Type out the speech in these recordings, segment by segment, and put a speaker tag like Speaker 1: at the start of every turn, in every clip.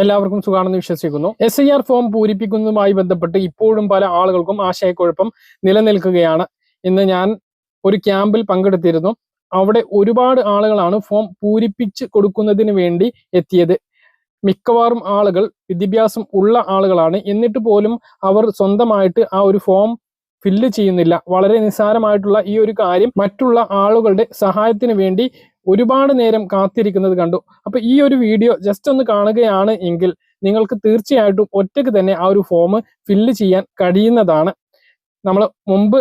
Speaker 1: എല്ലാവർക്കും സുഖാണെന്ന് വിശ്വസിക്കുന്നു. എസ് ഐ ആർ ഫോം പൂരിപ്പിക്കുന്നതുമായി ബന്ധപ്പെട്ട് ഇപ്പോഴും പല ആളുകൾക്കും ആശയക്കുഴപ്പം നിലനിൽക്കുകയാണ്. ഇന്ന് ഞാൻ ഒരു ക്യാമ്പിൽ പങ്കെടുത്തിരുന്നു. അവിടെ ഒരുപാട് ആളുകളാണ് ഫോം പൂരിപ്പിച്ച് കൊടുക്കുന്നതിന് വേണ്ടി എത്തിയത്. മിക്കവാറും ആളുകൾ വിദ്യാഭ്യാസം ഉള്ള ആളുകളാണ്. എന്നിട്ട് പോലും അവർ സ്വന്തമായിട്ട് ആ ഒരു ഫോം ഫില്ല് ചെയ്യുന്നില്ല. വളരെ നിസ്സാരമായിട്ടുള്ള ഈ ഒരു കാര്യം മറ്റുള്ള ആളുകളുടെ സഹായത്തിന് വേണ്ടി ഒരുപാട് നേരം കാത്തിരിക്കുന്നത് കണ്ടു. അപ്പൊ ഈ ഒരു വീഡിയോ ജസ്റ്റ് ഒന്ന് കാണുകയാണ് എങ്കിൽ നിങ്ങൾക്ക് തീർച്ചയായിട്ടും ഒറ്റയ്ക്ക് തന്നെ ആ ഒരു ഫോം ഫില്ല് ചെയ്യാൻ കഴിയുന്നതാണ്. നമ്മൾ മുമ്പ്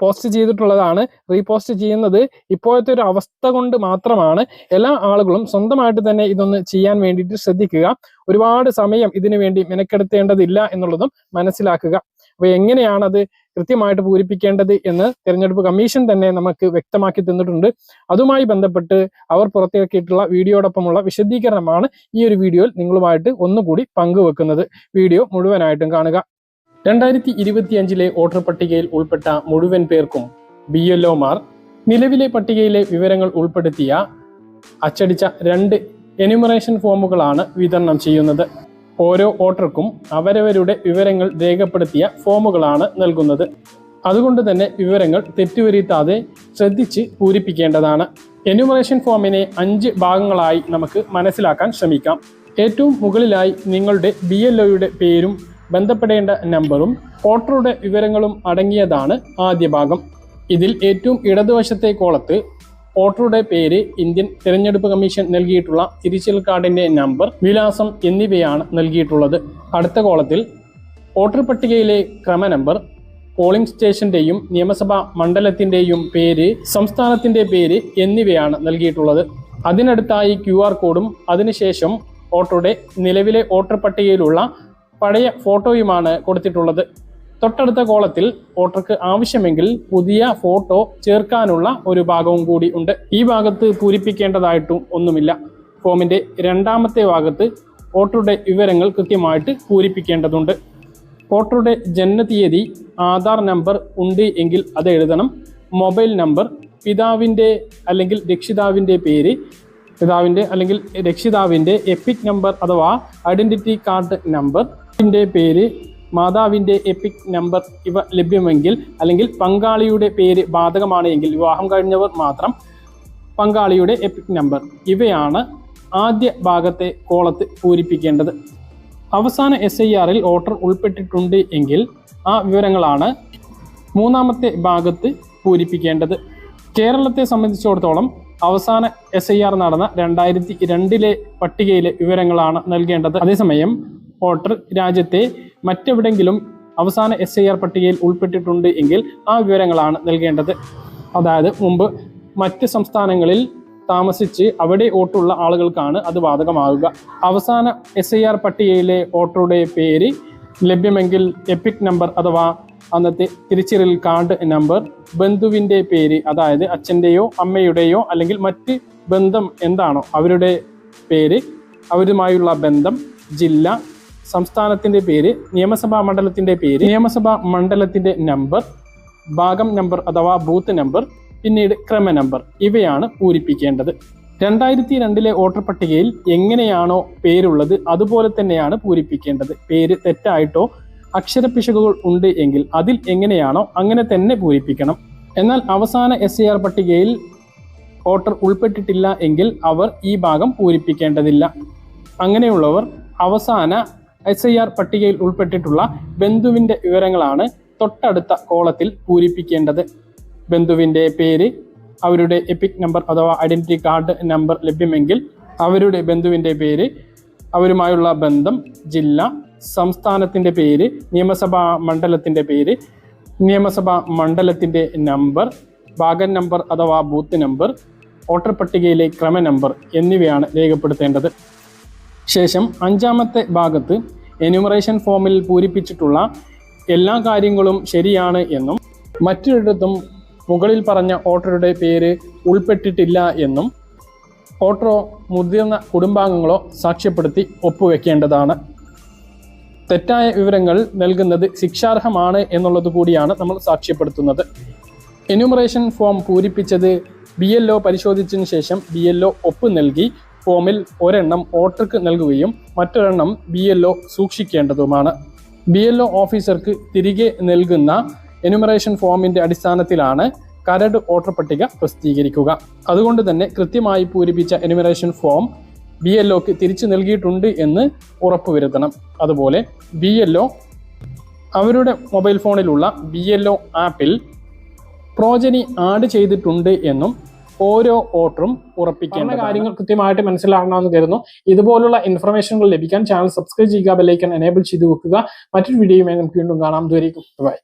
Speaker 1: പോസ്റ്റ് ചെയ്തിട്ടുള്ളതാണ്. റീപോസ്റ്റ് ചെയ്യുന്നത് ഇപ്പോഴത്തെ ഒരു അവസ്ഥ കൊണ്ട് മാത്രമാണ്. എല്ലാ ആളുകളും സ്വന്തമായിട്ട് തന്നെ ഇതൊന്ന് ചെയ്യാൻ വേണ്ടിയിട്ട് ശ്രദ്ധിക്കുക. ഒരുപാട് സമയം ഇതിനു വേണ്ടി മെനക്കെടുത്തേണ്ടതില്ല എന്നുള്ളതും മനസ്സിലാക്കുക. അപ്പൊ എങ്ങനെയാണ് അത് കൃത്യമായിട്ട് പൂരിപ്പിക്കേണ്ടത് എന്ന് തെരഞ്ഞെടുപ്പ് കമ്മീഷൻ തന്നെ നമുക്ക് വ്യക്തമാക്കി തന്നിട്ടുണ്ട്. അതുമായി ബന്ധപ്പെട്ട് അവർ പുറത്തിറക്കിയിട്ടുള്ള വീഡിയോടൊപ്പമുള്ള വിശദീകരണമാണ് ഈ ഒരു വീഡിയോയിൽ നിങ്ങളുമായിട്ട് ഒന്നുകൂടി പങ്കുവെക്കുന്നത്. വീഡിയോ മുഴുവനായിട്ടും കാണുക. രണ്ടായിരത്തി ഇരുപത്തിയഞ്ചിലെ വോട്ടർ പട്ടികയിൽ ഉൾപ്പെട്ട മുഴുവൻ പേർക്കും ബി നിലവിലെ പട്ടികയിലെ വിവരങ്ങൾ ഉൾപ്പെടുത്തിയ അച്ചടിച്ച രണ്ട് എന്യൂമറേഷൻ ഫോമുകളാണ് വിതരണം ചെയ്യുന്നത്. ഓരോ വോട്ടർക്കും അവരവരുടെ വിവരങ്ങൾ രേഖപ്പെടുത്തിയ ഫോമുകളാണ് നൽകുന്നത്. അതുകൊണ്ട് തന്നെ വിവരങ്ങൾ തെറ്റുവരുത്താതെ ശ്രദ്ധിച്ച് പൂരിപ്പിക്കേണ്ടതാണ്. എന്യൂമറേഷൻ ഫോമിനെ അഞ്ച് ഭാഗങ്ങളായി നമുക്ക് മനസ്സിലാക്കാൻ ശ്രമിക്കാം. ഏറ്റവും മുകളിലായി നിങ്ങളുടെ ബി എൽ ഒയുടെ പേരും ബന്ധപ്പെടേണ്ട നമ്പറും വോട്ടറുടെ വിവരങ്ങളും അടങ്ങിയതാണ് ആദ്യ ഭാഗം. ഇതിൽ ഏറ്റവും ഇടതുവശത്തെ കോളത്ത് വോട്ടറുടെ പേര് ഇന്ത്യൻ തിരഞ്ഞെടുപ്പ് കമ്മീഷൻ നൽകിയിട്ടുള്ള തിരിച്ചൽ കാർഡിന്റെ നമ്പർ വിലാസം എന്നിവയാണ് നൽകിയിട്ടുള്ളത്. അടുത്ത കോളത്തിൽ വോട്ടർ പട്ടികയിലെ ക്രമ നമ്പർ പോളിംഗ് സ്റ്റേഷന്റെയും നിയമസഭാ മണ്ഡലത്തിന്റെയും പേര് സംസ്ഥാനത്തിന്റെ പേര് എന്നിവയാണ് നൽകിയിട്ടുള്ളത്. അതിനടുത്തായി ക്യു കോഡും അതിനുശേഷം വോട്ടറുടെ നിലവിലെ വോട്ടർ പട്ടികയിലുള്ള പഴയ ഫോട്ടോയുമാണ് കൊടുത്തിട്ടുള്ളത്. തൊട്ടടുത്ത കോളത്തിൽ വോട്ടർക്ക് ആവശ്യമെങ്കിൽ പുതിയ ഫോട്ടോ ചേർക്കാനുള്ള ഒരു ഭാഗവും കൂടി ഉണ്ട്. ഈ ഭാഗത്ത് പൂരിപ്പിക്കേണ്ടതായിട്ടും ഒന്നുമില്ല. ഫോമിന്റെ രണ്ടാമത്തെ ഭാഗത്ത് വോട്ടറുടെ വിവരങ്ങൾ കൃത്യമായിട്ട് പൂരിപ്പിക്കേണ്ടതുണ്ട്. വോട്ടറുടെ ജനനതീയതി ആധാർ നമ്പർ ഉണ്ട് എങ്കിൽ അത് എഴുതണം. മൊബൈൽ നമ്പർ പിതാവിന്റെ അല്ലെങ്കിൽ രക്ഷിതാവിന്റെ പേര് പിതാവിന്റെ അല്ലെങ്കിൽ രക്ഷിതാവിന്റെ എപ്പിക് നമ്പർ അഥവാ ഐഡന്റിറ്റി കാർഡ് നമ്പർ പേര് മാതാവിന്റെ എപ്പിക് നമ്പർ ഇവ ലഭ്യമെങ്കിൽ അല്ലെങ്കിൽ പങ്കാളിയുടെ പേര് ബാധകമാണ് എങ്കിൽ വിവാഹം കഴിഞ്ഞവർ മാത്രം പങ്കാളിയുടെ എപ്പിക് നമ്പർ ഇവയാണ് ആദ്യ ഭാഗത്തെ കോളത്ത് പൂരിപ്പിക്കേണ്ടത്. അവസാന എസ് ഐ ആറിൽ വോട്ടർ ഉൾപ്പെട്ടിട്ടുണ്ട് എങ്കിൽ ആ വിവരങ്ങളാണ് മൂന്നാമത്തെ ഭാഗത്ത് പൂരിപ്പിക്കേണ്ടത്. കേരളത്തെ സംബന്ധിച്ചിടത്തോളം അവസാന എസ് ഐ ആർ നടന്ന രണ്ടായിരത്തി രണ്ടിലെ പട്ടികയിലെ വിവരങ്ങളാണ് നൽകേണ്ടത്. അതേസമയം വോട്ടർ രാജ്യത്തെ മറ്റെവിടെങ്കിലും അവസാന എസ് ഐ ആർ പട്ടികയിൽ ഉൾപ്പെട്ടിട്ടുണ്ട് എങ്കിൽ ആ വിവരങ്ങളാണ് നൽകേണ്ടത്. അതായത് മുമ്പ് മറ്റ് സംസ്ഥാനങ്ങളിൽ താമസിച്ച് അവിടെ ഓട്ടുള്ള ആളുകൾക്കാണ് അത് ബാധകമാകുക അവസാന എസ് ഐ ആർ പട്ടികയിലെ വോട്ടറുടെ പേര് ലഭ്യമെങ്കിൽ എപ്പിക് നമ്പർ അഥവാ അന്നത്തെ തിരിച്ചറിൽ കാർഡ് നമ്പർ ബന്ധുവിന്റെ പേര് അതായത് അച്ഛന്റെയോ അമ്മയുടെയോ അല്ലെങ്കിൽ മറ്റ് ബന്ധം എന്താണോ അവരുടെ പേര് അവരുമായുള്ള ബന്ധം ജില്ല സംസ്ഥാനത്തിന്റെ പേര് നിയമസഭാ മണ്ഡലത്തിന്റെ പേര് നിയമസഭാ മണ്ഡലത്തിന്റെ നമ്പർ ഭാഗം നമ്പർ അഥവാ ബൂത്ത് നമ്പർ പിന്നീട് ക്രമ നമ്പർ ഇവയാണ് പൂരിപ്പിക്കേണ്ടത്. രണ്ടായിരത്തി രണ്ടിലെ വോട്ടർ പട്ടികയിൽ എങ്ങനെയാണോ പേരുള്ളത് അതുപോലെ തന്നെയാണ് പൂരിപ്പിക്കേണ്ടത്. പേര് തെറ്റായിട്ടോ അക്ഷരപ്പിശകുകൾ ഉണ്ട് എങ്കിൽ അതിൽ എങ്ങനെയാണോ അങ്ങനെ തന്നെ പൂരിപ്പിക്കണം. എന്നാൽ അവസാന എസ് പട്ടികയിൽ വോട്ടർ ഉൾപ്പെട്ടിട്ടില്ല എങ്കിൽ അവർ ഈ ഭാഗം പൂരിപ്പിക്കേണ്ടതില്ല. അങ്ങനെയുള്ളവർ അവസാന എസ് ഐ ആർ പട്ടികയിൽ ഉൾപ്പെട്ടിട്ടുള്ള ബന്ധുവിന്റെ വിവരങ്ങളാണ് തൊട്ടടുത്ത കോളത്തിൽ പൂരിപ്പിക്കേണ്ടത്. ബന്ധുവിന്റെ പേര് അവരുടെ എപ്പിക് നമ്പർ അഥവാ ഐഡന്റിറ്റി കാർഡ് നമ്പർ ലഭ്യമെങ്കിൽ അവരുടെ ബന്ധുവിന്റെ പേര് അവരുമായുള്ള ബന്ധം ജില്ല സംസ്ഥാനത്തിന്റെ പേര് നിയമസഭാ മണ്ഡലത്തിന്റെ പേര് നിയമസഭാ മണ്ഡലത്തിന്റെ നമ്പർ ഭാഗൻ നമ്പർ അഥവാ ബൂത്ത് നമ്പർ വോട്ടർ പട്ടികയിലെ ക്രമ നമ്പർ എന്നിവയാണ് രേഖപ്പെടുത്തേണ്ടത്. ശേഷം അഞ്ചാമത്തെ ഭാഗത്ത് എനുമറേഷൻ ഫോമിൽ പൂരിപ്പിച്ചിട്ടുള്ള എല്ലാ കാര്യങ്ങളും ശരിയാണ് എന്നും മറ്റൊരിടത്തും മുകളിൽ പറഞ്ഞ ഓട്ടോയുടെ പേര് ഉൾപ്പെട്ടിട്ടില്ല എന്നും ഓട്ടോ മുതിർന്ന കുടുംബാംഗങ്ങളോ സാക്ഷ്യപ്പെടുത്തി ഒപ്പുവെക്കേണ്ടതാണ്. തെറ്റായ വിവരങ്ങൾ നൽകുന്നത് ശിക്ഷാർഹമാണ് എന്നുള്ളത് കൂടിയാണ് നമ്മൾ സാക്ഷ്യപ്പെടുത്തുന്നത്. എന്യൂമറേഷൻ ഫോം പൂരിപ്പിച്ചത് ബി എൽ ഒ പരിശോധിച്ചതിന് ശേഷം ബി എൽ ഒ ഒപ്പ് നൽകി ഫോമിൽ ഒരെണ്ണം ഓട്ടർക്ക് നൽകുകയും മറ്റൊരെണ്ണം ബി എൽ ഒ സൂക്ഷിക്കേണ്ടതുമാണ്. ബി എൽ ഒ ഓഫീസർക്ക് തിരികെ നൽകുന്ന എനുമറേഷൻ ഫോമിന്റെ അടിസ്ഥാനത്തിലാണ് കരട് വോട്ടർ പട്ടിക പ്രസിദ്ധീകരിക്കുക. അതുകൊണ്ട് തന്നെ കൃത്യമായി പൂരിപ്പിച്ച എനുമറേഷൻ ഫോം ബി എൽ ഒക്ക് തിരിച്ചു നൽകിയിട്ടുണ്ട് എന്ന് ഉറപ്പുവരുത്തണം. അതുപോലെ ബി എൽ ഒ അവരുടെ മൊബൈൽ ഫോണിലുള്ള ബി എൽ ഒ ആപ്പിൽ പ്രോജനി ആഡ് ചെയ്തിട്ടുണ്ട് എന്നും ഓരോ വോട്ടറും ഉറപ്പിക്കേണ്ട കാര്യങ്ങൾ കൃത്യമായിട്ട് മനസ്സിലാകണമെന്ന് കരുതുന്നു. ഇതുപോലുള്ള ഇൻഫർമേഷനുകൾ ലഭിക്കാൻ ചാനൽ സബ്സ്ക്രൈബ് ചെയ്യുക ബെല്ലൈക്കൺ എനേബിൾ ചെയ്ത് വെക്കുക. മറ്റൊരു വീഡിയോയുമായി നമുക്ക് വീണ്ടും കാണാം. ദൂരേക്കും ബൈ